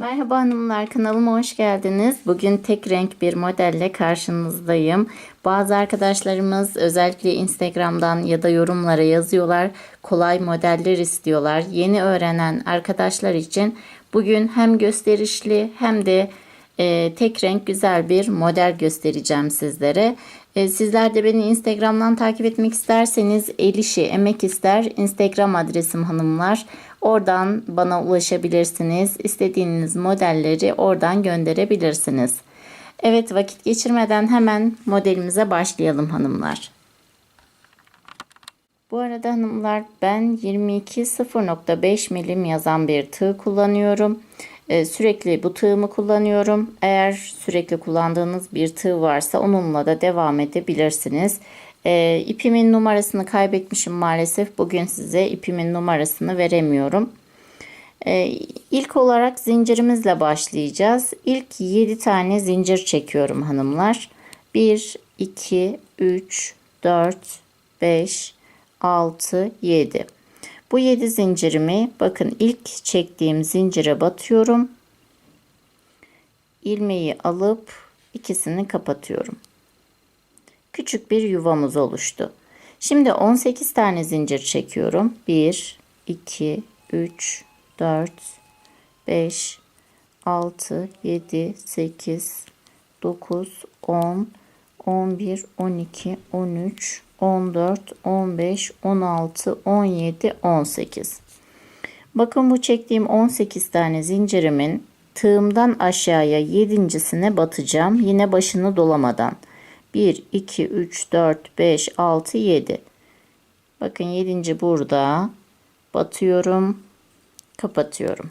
Merhaba hanımlar kanalıma hoş geldiniz. Bugün tek renk bir modelle karşınızdayım. Bazı arkadaşlarımız özellikle Instagram'dan ya da yorumlara yazıyorlar. Kolay modeller istiyorlar. Yeni öğrenen arkadaşlar için bugün hem gösterişli hem de e, tek renk güzel bir model göstereceğim sizlere. E, sizler de beni Instagram'dan takip etmek isterseniz Elişi Emek ister Instagram adresim hanımlar. Oradan bana ulaşabilirsiniz. İstediğiniz modelleri oradan gönderebilirsiniz. Evet vakit geçirmeden hemen modelimize başlayalım hanımlar. Bu arada hanımlar ben 22 0.5 milim yazan bir tığ kullanıyorum. Ee, sürekli bu tığımı kullanıyorum. Eğer sürekli kullandığınız bir tığ varsa onunla da devam edebilirsiniz. Ee, ipimin numarasını kaybetmişim maalesef. Bugün size ipimin numarasını veremiyorum. Ee, ilk olarak zincirimizle başlayacağız. İlk 7 tane zincir çekiyorum hanımlar. 1, 2, 3, 4, 5, 6, 7. Bu 7 zincirimi bakın ilk çektiğim zincire batıyorum. ilmeği alıp ikisini kapatıyorum. Küçük bir yuvamız oluştu. Şimdi 18 tane zincir çekiyorum. 1 2 3 4 5 6 7 8 9 10 11 12 13 14, 15, 16, 17, 18. Bakın bu çektiğim 18 tane zincirimin tığımdan aşağıya yedincisine batacağım. Yine başını dolamadan. 1, 2, 3, 4, 5, 6, 7. Bakın 7. burada. Batıyorum. Kapatıyorum.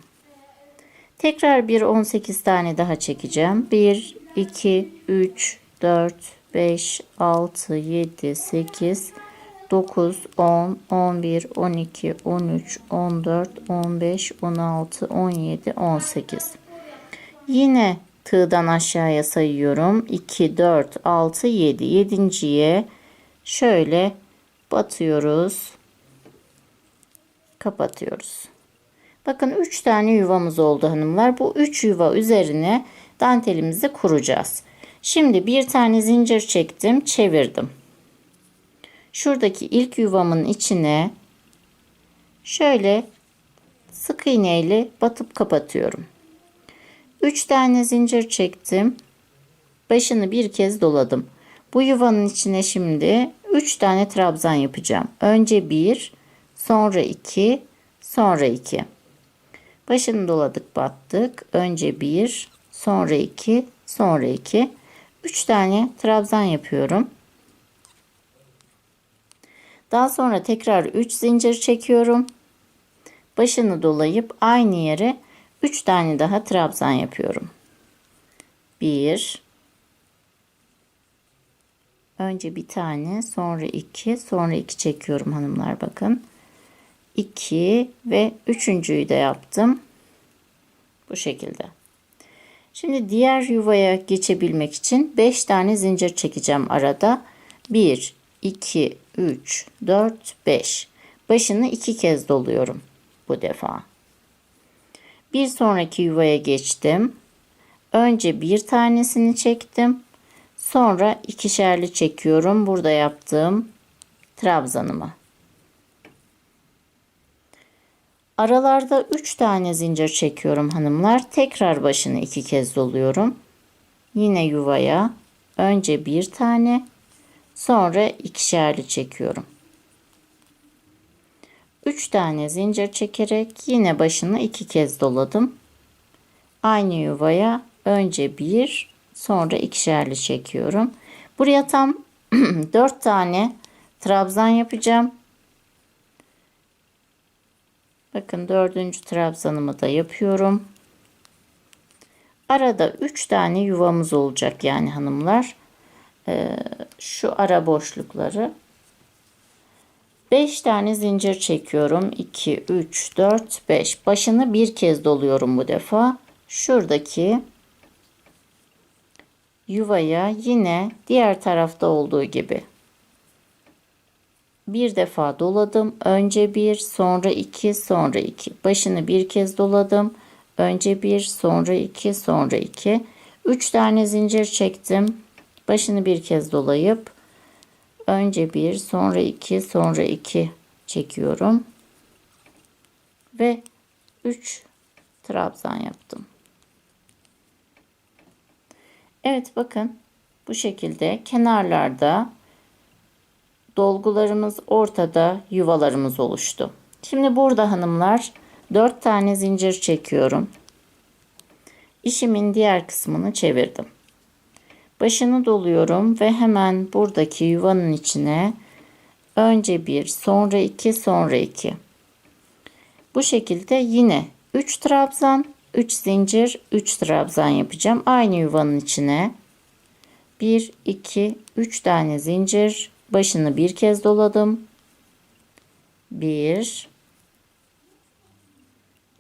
Tekrar bir 18 tane daha çekeceğim. 1, 2, 3, 4, 5, 6, 7, 8, 9, 10, 11, 12, 13, 14, 15, 16, 17, 18. Yine tığdan aşağıya sayıyorum. 2, 4, 6, 7. Yedinciye şöyle batıyoruz. Kapatıyoruz. Bakın 3 tane yuvamız oldu hanımlar. Bu 3 yuva üzerine dantelimizi kuracağız. Şimdi bir tane zincir çektim, çevirdim. Şuradaki ilk yuvamın içine şöyle sık iğne ile batıp kapatıyorum. 3 tane zincir çektim. Başını bir kez doladım. Bu yuvanın içine şimdi 3 tane trabzan yapacağım. Önce 1, sonra 2, sonra 2. Başını doladık, battık. Önce 1, sonra 2, sonra 2. 3 tane trabzan yapıyorum. Daha sonra tekrar 3 zincir çekiyorum. Başını dolayıp aynı yere 3 tane daha trabzan yapıyorum. 1 Önce bir tane, sonra 2, sonra 2 çekiyorum hanımlar bakın. 2 ve üçüncüyü de yaptım. Bu şekilde. Şimdi diğer yuvaya geçebilmek için 5 tane zincir çekeceğim arada. 1, 2, 3, 4, 5. Başını iki kez doluyorum bu defa. Bir sonraki yuvaya geçtim. Önce bir tanesini çektim. Sonra ikişerli çekiyorum. Burada yaptığım trabzanımı. Aralarda 3 tane zincir çekiyorum hanımlar. Tekrar başını iki kez doluyorum. Yine yuvaya önce bir tane sonra ikişerli çekiyorum. 3 tane zincir çekerek yine başını iki kez doladım. Aynı yuvaya önce bir sonra ikişerli çekiyorum. Buraya tam 4 tane trabzan yapacağım. Bakın dördüncü trabzanımı da yapıyorum. Arada 3 tane yuvamız olacak yani hanımlar. Ee, şu ara boşlukları 5 tane zincir çekiyorum. 2, 3, 4, 5. Başını bir kez doluyorum bu defa. Şuradaki yuvaya yine diğer tarafta olduğu gibi bir defa doladım. Önce bir, sonra iki, sonra iki. Başını bir kez doladım. Önce bir, sonra iki, sonra iki. Üç tane zincir çektim. Başını bir kez dolayıp önce bir, sonra iki, sonra iki çekiyorum. Ve üç trabzan yaptım. Evet bakın bu şekilde kenarlarda dolgularımız ortada yuvalarımız oluştu. Şimdi burada hanımlar 4 tane zincir çekiyorum. İşimin diğer kısmını çevirdim. Başını doluyorum ve hemen buradaki yuvanın içine önce bir, sonra iki, sonra iki. Bu şekilde yine 3 trabzan, 3 zincir, 3 trabzan yapacağım. Aynı yuvanın içine 1, 2, 3 tane zincir, başını bir kez doladım. 1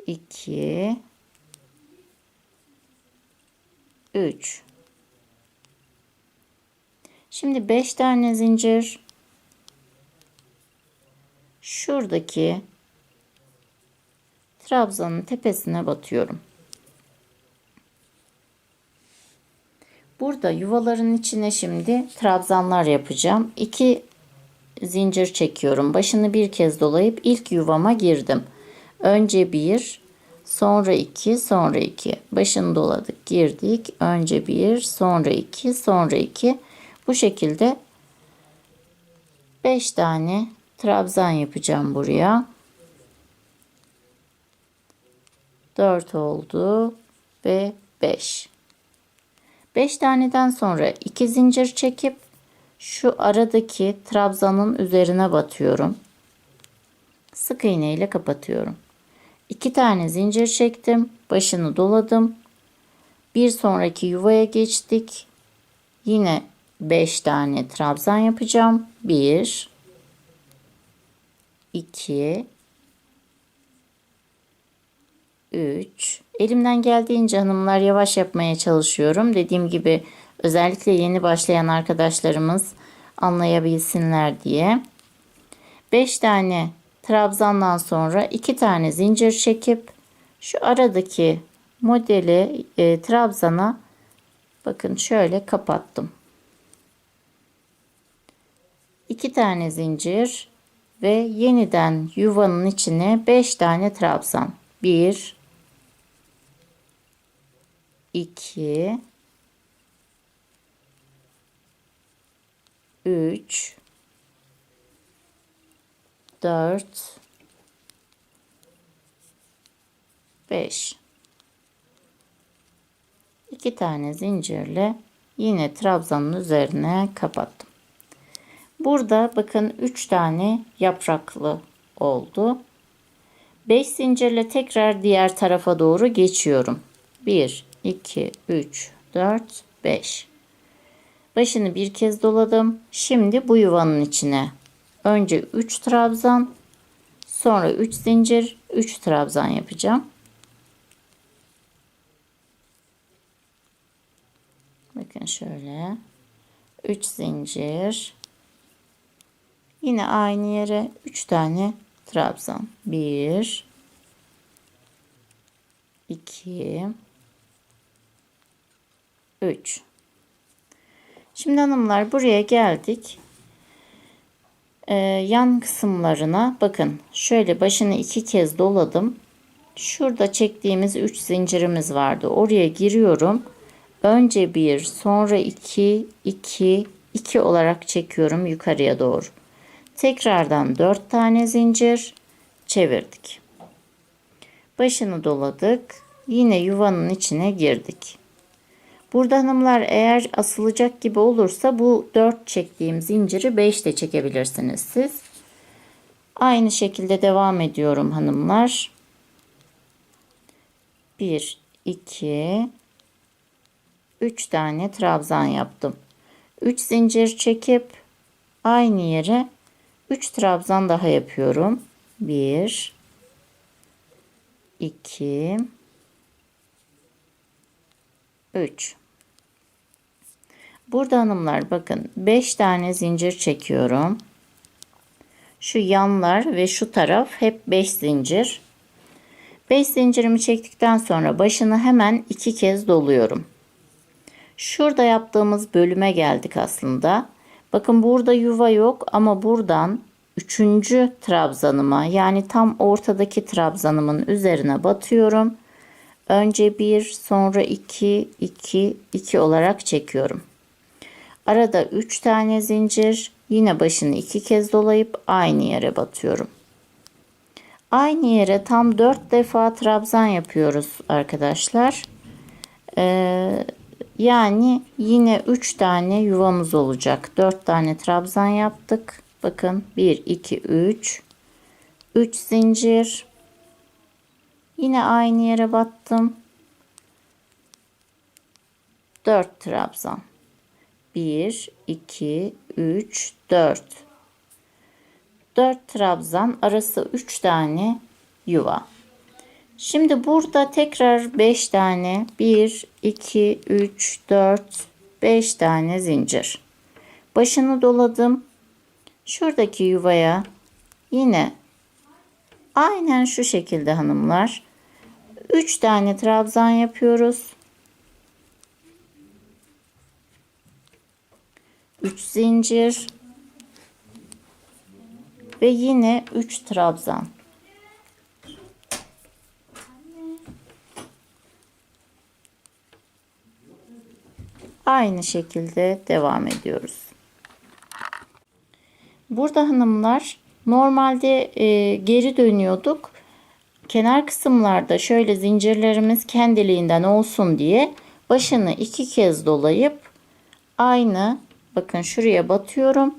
2 3 Şimdi 5 tane zincir şuradaki trabzanın tepesine batıyorum. Burada yuvaların içine şimdi trabzanlar yapacağım. 2 zincir çekiyorum. Başını bir kez dolayıp ilk yuvama girdim. Önce bir, sonra iki, sonra iki. Başını doladık, girdik. Önce bir, sonra iki, sonra iki. Bu şekilde beş tane trabzan yapacağım buraya. Dört oldu ve beş. Beş taneden sonra iki zincir çekip şu aradaki trabzanın üzerine batıyorum. Sık iğne ile kapatıyorum. 2 tane zincir çektim. Başını doladım. Bir sonraki yuvaya geçtik. Yine 5 tane trabzan yapacağım. 1 2 3 Elimden geldiğince hanımlar yavaş yapmaya çalışıyorum. Dediğim gibi özellikle yeni başlayan arkadaşlarımız anlayabilsinler diye. 5 tane trabzandan sonra 2 tane zincir çekip şu aradaki modeli e, trabzana bakın şöyle kapattım. 2 tane zincir ve yeniden yuvanın içine 5 tane trabzan. 1 2 3 4 5 2 tane zincirle yine trabzanın üzerine kapattım. Burada bakın 3 tane yapraklı oldu. 5 zincirle tekrar diğer tarafa doğru geçiyorum. 1 2 3 4 5 Başını bir kez doladım. Şimdi bu yuvanın içine önce 3 trabzan, sonra 3 zincir, 3 trabzan yapacağım. Bakın şöyle. 3 zincir. Yine aynı yere 3 tane trabzan. 1 2 3 Şimdi hanımlar buraya geldik. Ee, yan kısımlarına bakın şöyle başını iki kez doladım. Şurada çektiğimiz 3 zincirimiz vardı. Oraya giriyorum. Önce bir, sonra iki, iki, iki olarak çekiyorum yukarıya doğru. Tekrardan 4 tane zincir çevirdik. Başını doladık. Yine yuvanın içine girdik. Burada hanımlar eğer asılacak gibi olursa bu 4 çektiğim zinciri 5 de çekebilirsiniz siz. Aynı şekilde devam ediyorum hanımlar. 1 2 3 tane trabzan yaptım. 3 zincir çekip aynı yere 3 trabzan daha yapıyorum. 1 2 3 Burada hanımlar bakın 5 tane zincir çekiyorum. Şu yanlar ve şu taraf hep 5 zincir. 5 zincirimi çektikten sonra başını hemen iki kez doluyorum. Şurada yaptığımız bölüme geldik aslında. Bakın burada yuva yok ama buradan üçüncü trabzanıma yani tam ortadaki trabzanımın üzerine batıyorum. Önce bir sonra iki, iki, iki olarak çekiyorum. Arada üç tane zincir yine başını iki kez dolayıp aynı yere batıyorum. Aynı yere tam dört defa trabzan yapıyoruz arkadaşlar. Ee, yani yine 3 tane yuvamız olacak. 4 tane trabzan yaptık. Bakın 1, 2, 3. 3 zincir. Yine aynı yere battım. 4 trabzan. 1, 2, 3, 4. 4 trabzan arası 3 tane yuva. Şimdi burada tekrar 5 tane 1, 2, 3, 4, 5 tane zincir. Başını doladım. Şuradaki yuvaya yine aynen şu şekilde hanımlar 3 tane trabzan yapıyoruz. 3 zincir ve yine 3 trabzan. Aynı şekilde devam ediyoruz. Burada hanımlar normalde e, geri dönüyorduk. Kenar kısımlarda şöyle zincirlerimiz kendiliğinden olsun diye başını iki kez dolayıp aynı bakın şuraya batıyorum.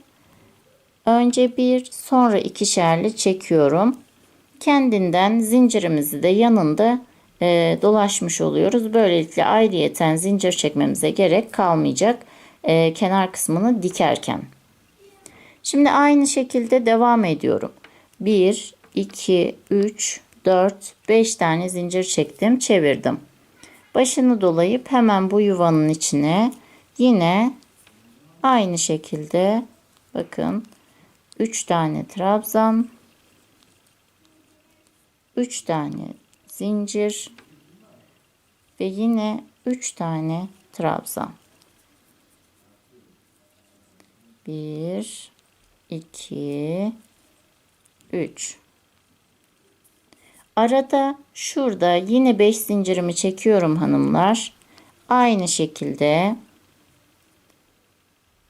Önce bir sonra ikişerli çekiyorum. Kendinden zincirimizi de yanında e, dolaşmış oluyoruz. Böylelikle ayrıyeten zincir çekmemize gerek kalmayacak e, kenar kısmını dikerken. Şimdi aynı şekilde devam ediyorum. 1, 2, 3, 4, 5 tane zincir çektim, çevirdim. Başını dolayıp hemen bu yuvanın içine yine aynı şekilde bakın 3 tane trabzan 3 tane zincir ve yine 3 tane trabzan. 1 2 3 Arada şurada yine 5 zincirimi çekiyorum hanımlar. Aynı şekilde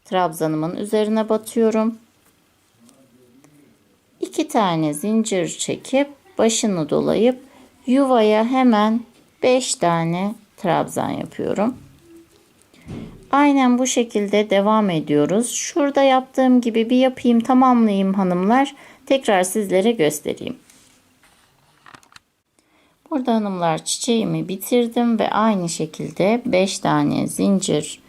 trabzanımın üzerine batıyorum. 2 tane zincir çekip başını dolayıp yuvaya hemen 5 tane trabzan yapıyorum. Aynen bu şekilde devam ediyoruz. Şurada yaptığım gibi bir yapayım tamamlayayım hanımlar. Tekrar sizlere göstereyim. Burada hanımlar çiçeğimi bitirdim ve aynı şekilde 5 tane zincir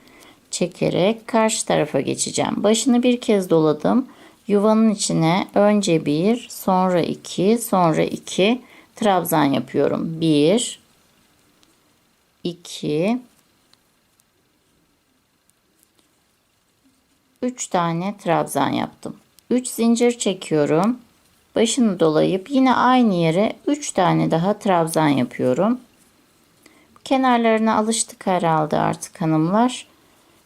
çekerek karşı tarafa geçeceğim. Başını bir kez doladım. Yuvanın içine önce bir, sonra iki, sonra iki trabzan yapıyorum. Bir, iki, üç tane trabzan yaptım. Üç zincir çekiyorum. Başını dolayıp yine aynı yere üç tane daha trabzan yapıyorum. Kenarlarına alıştık herhalde artık hanımlar.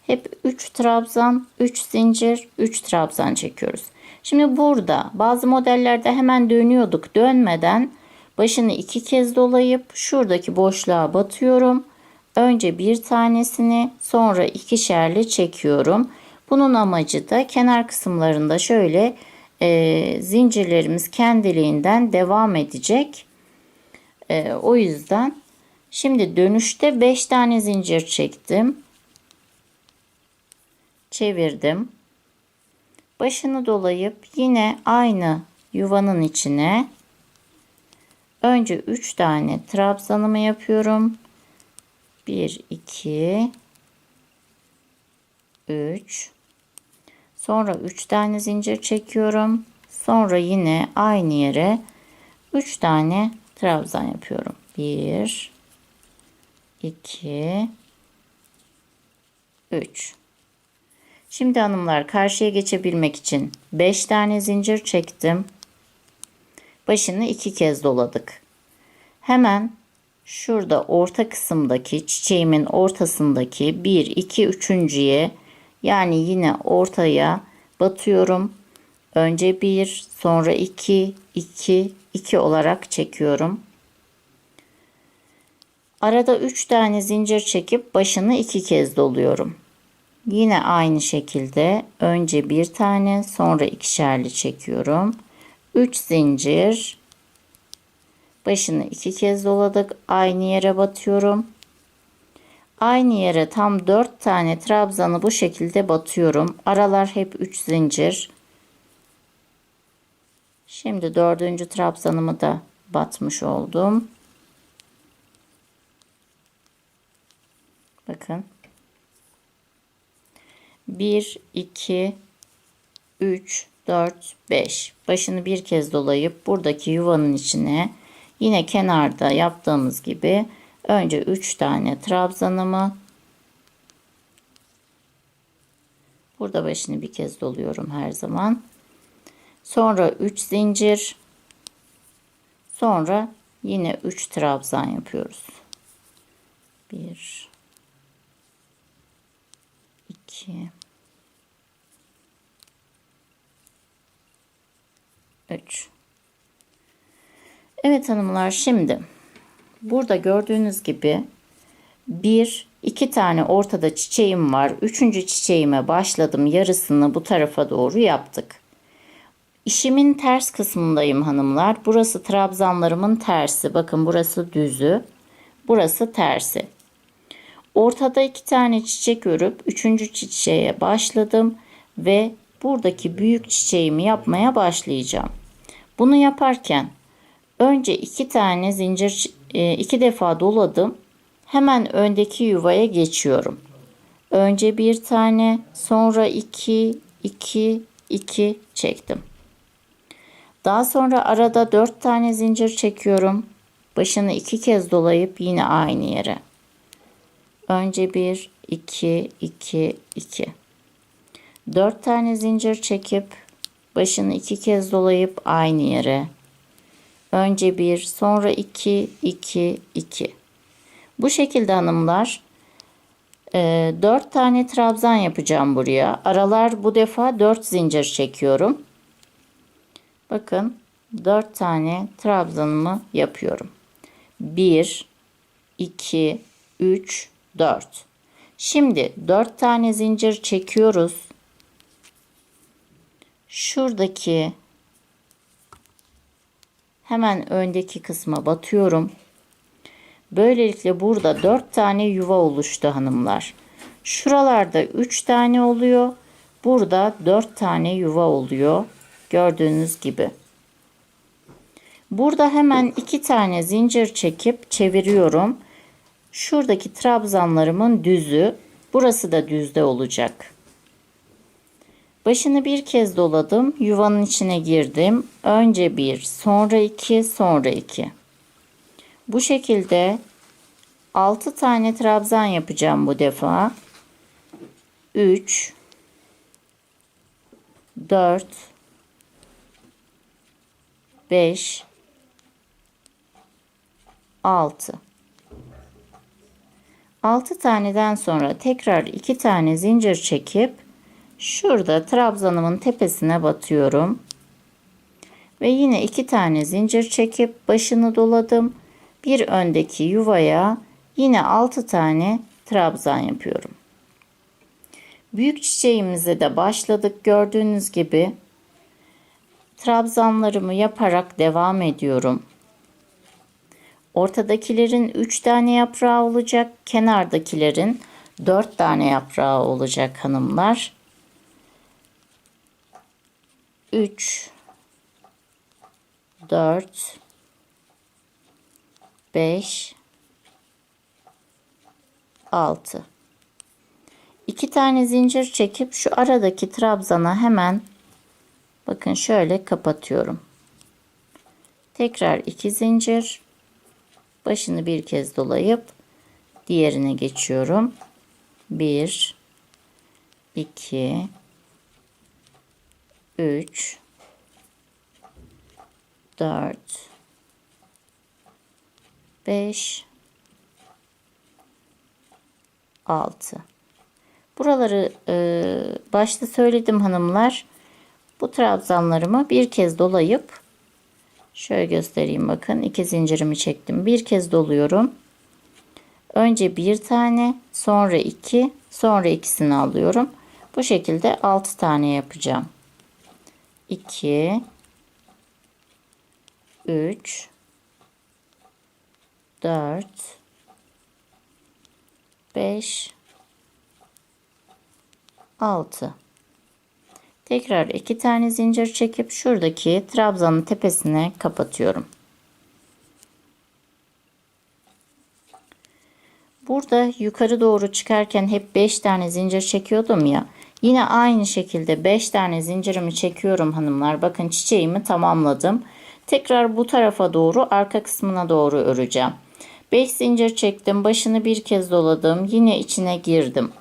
Hep 3 trabzan, 3 zincir, 3 trabzan çekiyoruz. Şimdi burada bazı modellerde hemen dönüyorduk. Dönmeden başını iki kez dolayıp şuradaki boşluğa batıyorum. Önce bir tanesini sonra ikişerli çekiyorum. Bunun amacı da kenar kısımlarında şöyle e, zincirlerimiz kendiliğinden devam edecek. E, o yüzden şimdi dönüşte 5 tane zincir çektim çevirdim. Başını dolayıp yine aynı yuvanın içine önce 3 tane trabzanımı yapıyorum. 1 2 3 Sonra 3 tane zincir çekiyorum. Sonra yine aynı yere 3 tane trabzan yapıyorum. 1 2 3 Şimdi hanımlar karşıya geçebilmek için 5 tane zincir çektim. Başını iki kez doladık. Hemen şurada orta kısımdaki çiçeğimin ortasındaki 1 2 üçüncüye yani yine ortaya batıyorum. Önce 1 sonra 2 2 2 olarak çekiyorum. Arada 3 tane zincir çekip başını 2 kez doluyorum. Yine aynı şekilde önce bir tane sonra ikişerli çekiyorum. 3 zincir başını iki kez doladık. Aynı yere batıyorum. Aynı yere tam 4 tane trabzanı bu şekilde batıyorum. Aralar hep 3 zincir. Şimdi dördüncü trabzanımı da batmış oldum. Bakın. 1, 2, 3, 4, 5. Başını bir kez dolayıp buradaki yuvanın içine yine kenarda yaptığımız gibi önce 3 tane trabzanımı burada başını bir kez doluyorum her zaman. Sonra 3 zincir. Sonra yine 3 trabzan yapıyoruz. 1 2 3 Evet hanımlar şimdi burada gördüğünüz gibi bir iki tane ortada çiçeğim var. Üçüncü çiçeğime başladım. Yarısını bu tarafa doğru yaptık. İşimin ters kısmındayım hanımlar. Burası trabzanlarımın tersi. Bakın burası düzü. Burası tersi. Ortada iki tane çiçek örüp üçüncü çiçeğe başladım ve buradaki büyük çiçeğimi yapmaya başlayacağım. Bunu yaparken önce iki tane zincir e, iki defa doladım. Hemen öndeki yuvaya geçiyorum. Önce bir tane, sonra iki, iki, iki çektim. Daha sonra arada dört tane zincir çekiyorum. Başını iki kez dolayıp yine aynı yere. Önce bir, iki, iki, iki. Dört tane zincir çekip başını iki kez dolayıp aynı yere. Önce bir, sonra iki, iki, iki. Bu şekilde hanımlar e, 4 tane trabzan yapacağım buraya. Aralar bu defa 4 zincir çekiyorum. Bakın 4 tane trabzanımı yapıyorum. 1 2 3 4. Şimdi 4 tane zincir çekiyoruz. Şuradaki hemen öndeki kısma batıyorum. Böylelikle burada 4 tane yuva oluştu hanımlar. Şuralarda 3 tane oluyor. Burada 4 tane yuva oluyor. Gördüğünüz gibi. Burada hemen 2 tane zincir çekip çeviriyorum. Şuradaki trabzanlarımın düzü. Burası da düzde olacak. Başını bir kez doladım. Yuvanın içine girdim. Önce bir, sonra iki, sonra iki. Bu şekilde 6 tane trabzan yapacağım bu defa. 3 4 5 6 6 taneden sonra tekrar 2 tane zincir çekip şurada trabzanımın tepesine batıyorum. Ve yine 2 tane zincir çekip başını doladım bir öndeki yuvaya yine 6 tane trabzan yapıyorum. Büyük çiçeğimize de başladık. Gördüğünüz gibi trabzanlarımı yaparak devam ediyorum. Ortadakilerin 3 tane yaprağı olacak. Kenardakilerin 4 tane yaprağı olacak hanımlar. 3 4 5 6 2 tane zincir çekip şu aradaki trabzana hemen bakın şöyle kapatıyorum. Tekrar 2 zincir başını bir kez dolayıp diğerine geçiyorum. 1 2 3 4 5 6 Buraları e, başta söyledim hanımlar. Bu trabzanlarımı bir kez dolayıp şöyle göstereyim bakın. iki zincirimi çektim. Bir kez doluyorum. Önce bir tane, sonra iki, sonra ikisini alıyorum. Bu şekilde altı tane yapacağım. 2 3 4 5 6 Tekrar iki tane zincir çekip şuradaki trabzanın tepesine kapatıyorum. Burada yukarı doğru çıkarken hep 5 tane zincir çekiyordum ya. Yine aynı şekilde 5 tane zincirimi çekiyorum hanımlar. Bakın çiçeğimi tamamladım. Tekrar bu tarafa doğru arka kısmına doğru öreceğim. 5 zincir çektim. Başını bir kez doladım. Yine içine girdim.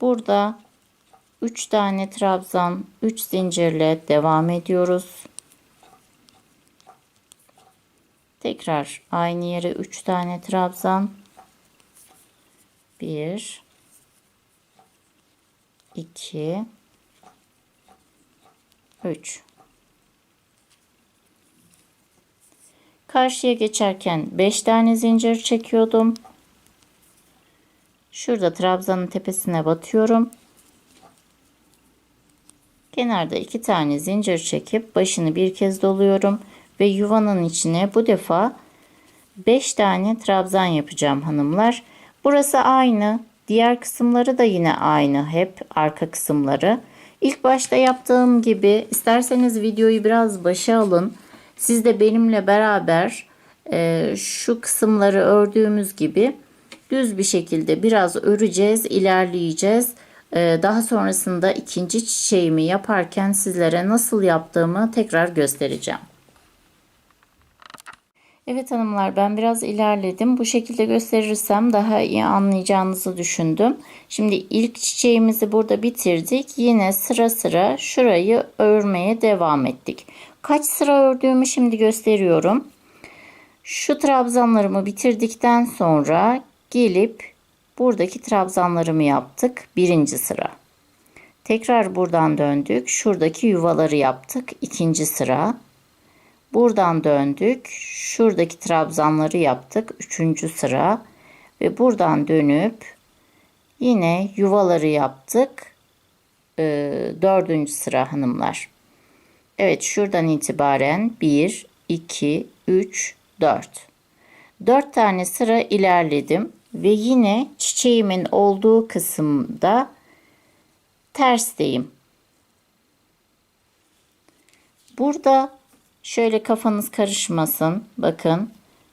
Burada 3 tane trabzan 3 zincirle devam ediyoruz. Tekrar aynı yere 3 tane trabzan. 1 2 3 Karşıya geçerken 5 tane zincir çekiyordum. Şurada trabzanın tepesine batıyorum. Kenarda 2 tane zincir çekip başını bir kez doluyorum ve yuvanın içine bu defa 5 tane trabzan yapacağım hanımlar. Burası aynı. Diğer kısımları da yine aynı. Hep arka kısımları. İlk başta yaptığım gibi isterseniz videoyu biraz başa alın. Siz de benimle beraber e, şu kısımları ördüğümüz gibi düz bir şekilde biraz öreceğiz, ilerleyeceğiz. E, daha sonrasında ikinci çiçeğimi yaparken sizlere nasıl yaptığımı tekrar göstereceğim. Evet hanımlar ben biraz ilerledim. Bu şekilde gösterirsem daha iyi anlayacağınızı düşündüm. Şimdi ilk çiçeğimizi burada bitirdik. Yine sıra sıra şurayı örmeye devam ettik. Kaç sıra ördüğümü şimdi gösteriyorum. Şu trabzanlarımı bitirdikten sonra gelip buradaki trabzanlarımı yaptık. Birinci sıra. Tekrar buradan döndük. Şuradaki yuvaları yaptık. ikinci sıra. Buradan döndük. Şuradaki trabzanları yaptık. Üçüncü sıra. Ve buradan dönüp yine yuvaları yaptık. Ee, dördüncü sıra hanımlar. Evet şuradan itibaren 1, 2, 3, 4. 4 tane sıra ilerledim. Ve yine çiçeğimin olduğu kısımda tersteyim. Burada Şöyle kafanız karışmasın. Bakın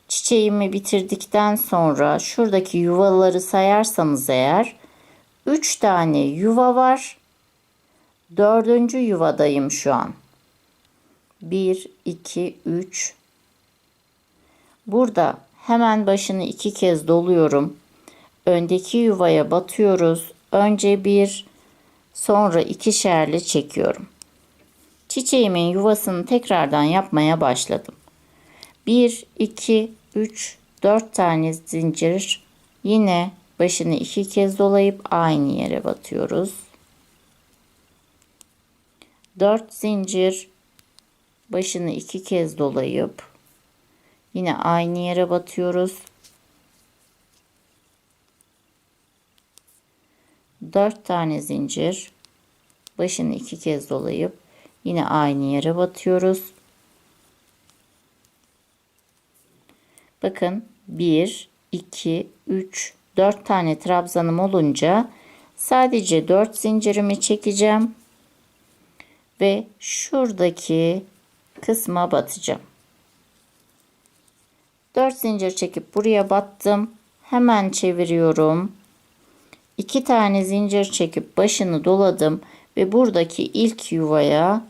çiçeğimi bitirdikten sonra şuradaki yuvaları sayarsanız eğer 3 tane yuva var. Dördüncü yuvadayım şu an. 1, 2, 3. Burada hemen başını iki kez doluyorum. Öndeki yuvaya batıyoruz. Önce bir, sonra iki şerli çekiyorum. Çiçeğimin yuvasını tekrardan yapmaya başladım. 1, 2, 3, 4 tane zincir yine başını iki kez dolayıp aynı yere batıyoruz. 4 zincir başını iki kez dolayıp yine aynı yere batıyoruz. 4 tane zincir başını iki kez dolayıp Yine aynı yere batıyoruz. Bakın 1, 2, 3, 4 tane trabzanım olunca sadece 4 zincirimi çekeceğim. Ve şuradaki kısma batacağım. 4 zincir çekip buraya battım. Hemen çeviriyorum. 2 tane zincir çekip başını doladım ve buradaki ilk yuvaya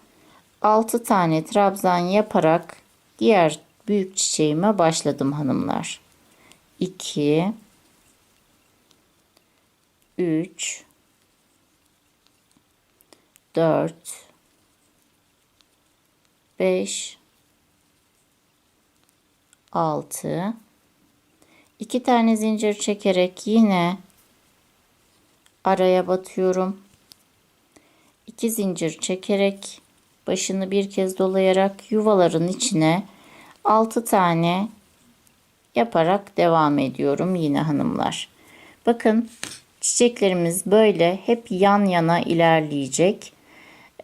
6 tane trabzan yaparak diğer büyük çiçeğime başladım hanımlar. 2 3 4 5 6 2 tane zincir çekerek yine araya batıyorum. 2 zincir çekerek başını bir kez dolayarak yuvaların içine 6 tane yaparak devam ediyorum yine hanımlar. Bakın çiçeklerimiz böyle hep yan yana ilerleyecek.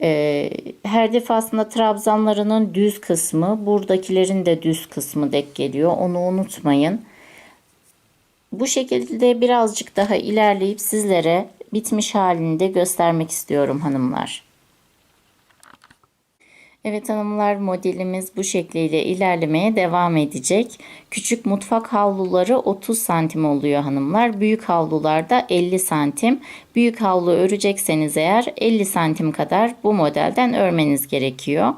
Ee, her defasında trabzanlarının düz kısmı, buradakilerin de düz kısmı denk geliyor. Onu unutmayın. Bu şekilde birazcık daha ilerleyip sizlere bitmiş halini de göstermek istiyorum hanımlar. Evet hanımlar modelimiz bu şekliyle ilerlemeye devam edecek. Küçük mutfak havluları 30 santim oluyor hanımlar. Büyük havlularda 50 santim. Büyük havlu örecekseniz eğer 50 santim kadar bu modelden örmeniz gerekiyor.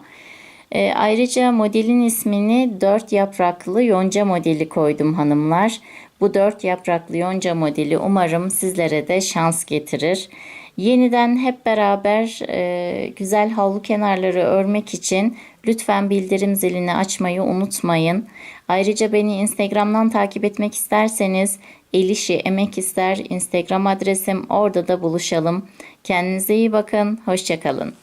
E, ayrıca modelin ismini 4 yapraklı yonca modeli koydum hanımlar. Bu 4 yapraklı yonca modeli umarım sizlere de şans getirir. Yeniden hep beraber e, güzel havlu kenarları örmek için lütfen bildirim zilini açmayı unutmayın. Ayrıca beni Instagram'dan takip etmek isterseniz Elişi Emek İster Instagram adresim orada da buluşalım. Kendinize iyi bakın. Hoşçakalın.